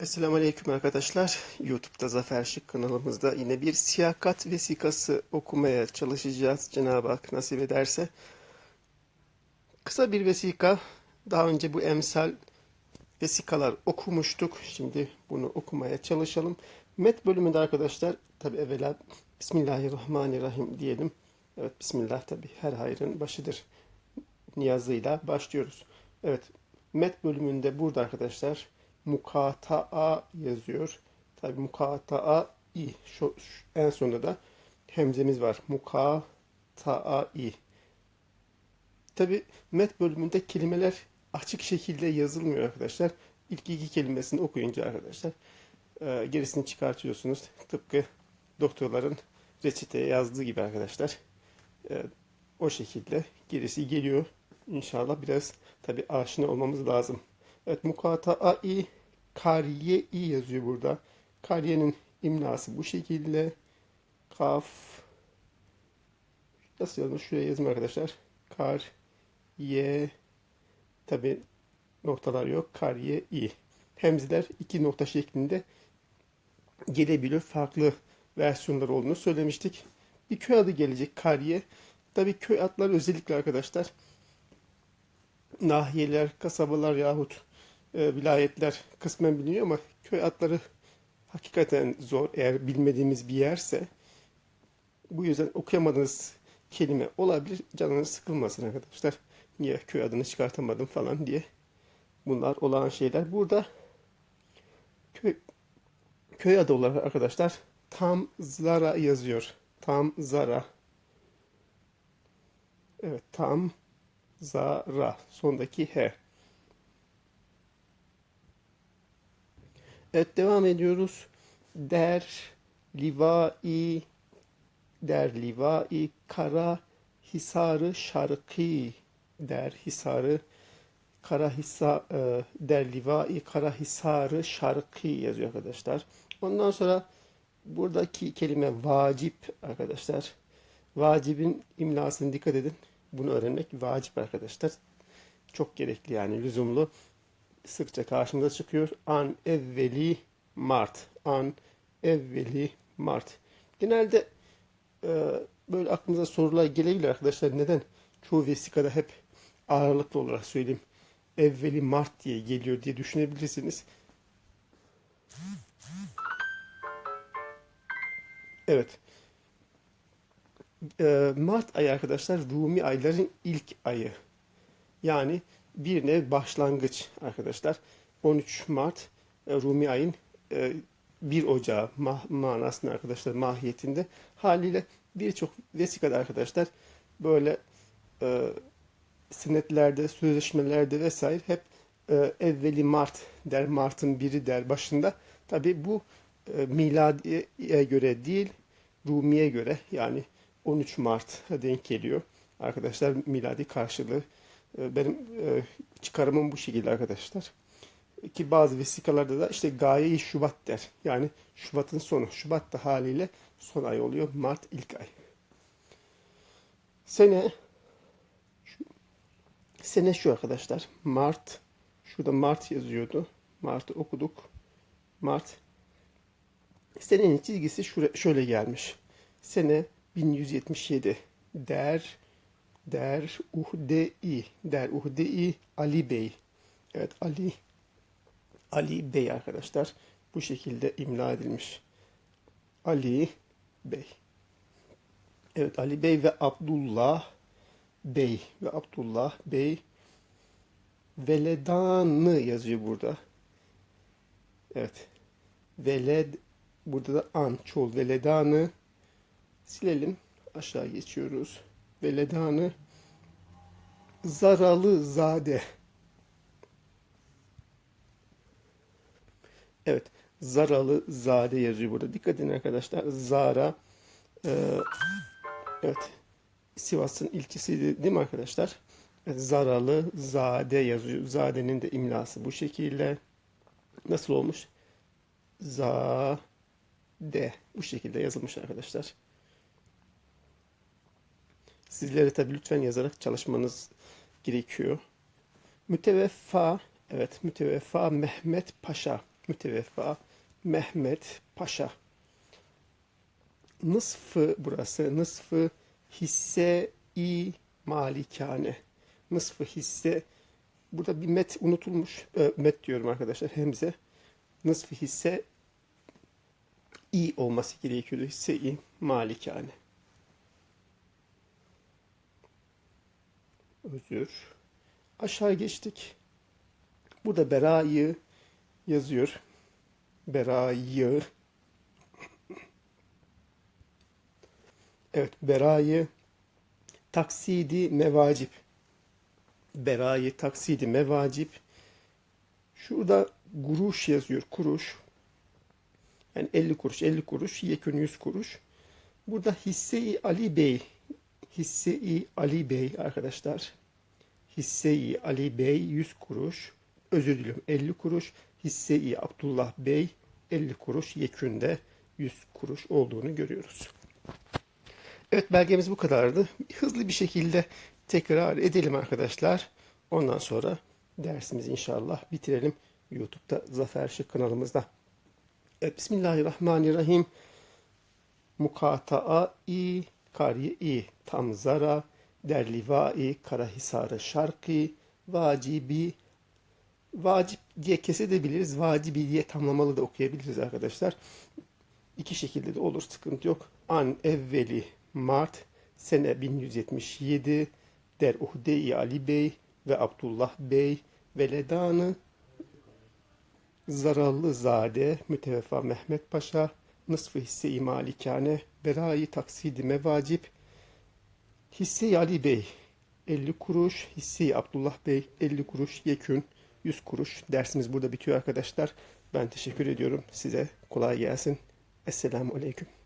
Esselamu Aleyküm arkadaşlar. YouTube'da Zafer Şık kanalımızda yine bir siyakat vesikası okumaya çalışacağız. Cenab-ı Hak nasip ederse. Kısa bir vesika. Daha önce bu emsal vesikalar okumuştuk. Şimdi bunu okumaya çalışalım. Met bölümünde arkadaşlar tabi evvela Bismillahirrahmanirrahim diyelim. Evet Bismillah tabi her hayrın başıdır niyazıyla başlıyoruz. Evet met bölümünde burada arkadaşlar mukataa yazıyor. Tabi mukataa i. Şu, şu- en sonunda da hemzemiz var. Mukataa i. Tabi met bölümünde kelimeler açık şekilde yazılmıyor arkadaşlar. İlk iki kelimesini okuyunca arkadaşlar e, gerisini çıkartıyorsunuz. Tıpkı doktorların reçeteye yazdığı gibi arkadaşlar. E, o şekilde gerisi geliyor. İnşallah biraz tabi aşina olmamız lazım. Evet mukataa-i kariye-i yazıyor burada. Kariyenin imlası bu şekilde. Kaf nasıl yazmış? Şuraya yazayım arkadaşlar. Kar ye tabi noktalar yok. Kariye i. Hemzeler iki nokta şeklinde gelebilir. Farklı versiyonlar olduğunu söylemiştik. Bir köy adı gelecek Kariye. Tabi köy adları özellikle arkadaşlar nahiyeler, kasabalar yahut e, vilayetler kısmen biliniyor ama köy adları hakikaten zor. Eğer bilmediğimiz bir yerse bu yüzden okuyamadığınız kelime olabilir. Canınız sıkılmasın arkadaşlar. Niye köy adını çıkartamadım falan diye. Bunlar olağan şeyler. Burada köy, köy adı olarak arkadaşlar tam zara yazıyor. Tam zara. Evet tam zara. Sondaki H. Evet devam ediyoruz. Der, livai, der livai, kara hisarı şarkı, der hisarı, kara hisa, e, der livai, kara hisarı şarkı yazıyor arkadaşlar. Ondan sonra buradaki kelime vacip arkadaşlar. Vacibin imlasına dikkat edin. Bunu öğrenmek vacip arkadaşlar. Çok gerekli yani lüzumlu. Sıkça karşımıza çıkıyor. An evveli Mart. An evveli Mart. Genelde e, böyle aklınıza sorular gelebilir arkadaşlar. Neden? Çoğu vesikada hep ağırlıklı olarak söyleyeyim. Evveli Mart diye geliyor diye düşünebilirsiniz. Evet. E, Mart ayı arkadaşlar Rumi ayların ilk ayı. Yani bir nev başlangıç arkadaşlar. 13 Mart e, Rumi ayın e, 1 Ocağı ma- manasında arkadaşlar mahiyetinde. Haliyle birçok vesikada arkadaşlar böyle e, senetlerde, sözleşmelerde vesaire hep e, evveli Mart der, Mart'ın biri der başında. Tabi bu e, miladiye göre değil, Rumiye göre yani 13 Mart'a denk geliyor. Arkadaşlar miladi karşılığı. E, benim e, çıkarımım bu şekilde arkadaşlar. Ki bazı vesikalarda da işte gaye-i Şubat der. Yani Şubat'ın sonu. Şubat da haliyle son ay oluyor. Mart ilk ay. Sene sene şu arkadaşlar. Mart. Şurada Mart yazıyordu. Mart'ı okuduk. Mart. Senenin çizgisi şöyle gelmiş. Sene 1177. Der Der Uhde-i. Der Uhde-i Ali Bey. Evet Ali Ali Bey arkadaşlar. Bu şekilde imla edilmiş. Ali Bey. Evet Ali Bey ve Abdullah Bey ve Abdullah Bey Veledanı yazıyor burada. Evet. Veled burada da an çoğul veledanı silelim. Aşağı geçiyoruz. Veledanı Zaralı Zade. Evet. Zaralı Zade yazıyor burada. Dikkat edin arkadaşlar. Zara e, evet. Sivas'ın ilçesiydi değil mi arkadaşlar? Zaralı Zade yazıyor. Zade'nin de imlası bu şekilde. Nasıl olmuş? Zade. Bu şekilde yazılmış arkadaşlar. Sizlere tabi lütfen yazarak çalışmanız gerekiyor. Müteveffa, evet müteveffa Mehmet Paşa. müteveffa Mehmet Paşa. Nısfı burası. Nısfı hisse-i malikane. Nısfı hisse. Burada bir met unutulmuş. Ö, met diyorum arkadaşlar. Hemze. Nısfı hisse i olması gerekiyordu. Hisse-i malikane. Özür. Aşağı geçtik. Burada berayı yazıyor. Berayı. Evet, berayı taksidi mevacip. Berayı taksidi mevacip. Şurada guruş yazıyor. Kuruş. Yani 50 kuruş, 50 kuruş, yekün 100 kuruş. Burada hisse-i Ali Bey. Hisse-i Ali Bey arkadaşlar. Hisse-i Ali Bey 100 kuruş. Özür diliyorum 50 kuruş. Hisse-i Abdullah Bey 50 kuruş. Yekünde 100 kuruş olduğunu görüyoruz. Evet belgemiz bu kadardı. Hızlı bir şekilde tekrar edelim arkadaşlar. Ondan sonra dersimizi inşallah bitirelim. YouTube'da Zafer Şık kanalımızda. Evet, Bismillahirrahmanirrahim. Mukata'a-i kariye-i tamzara derliva-i karahisar-ı şarkı vacibi vacip diye kesebiliriz. Vacibi diye tamlamalı da okuyabiliriz arkadaşlar. İki şekilde de olur sıkıntı yok. An evveli Mart sene 1177 der Uhde-i Ali Bey ve Abdullah Bey veledanı Zarallı Zade Müteveffa Mehmet Paşa Nısfı hisse-i malikane Berayı taksidi mevacip hisse Ali Bey 50 kuruş. Hisse Abdullah Bey 50 kuruş. Yekün 100 kuruş. Dersimiz burada bitiyor arkadaşlar. Ben teşekkür ediyorum. Size kolay gelsin. Esselamu Aleyküm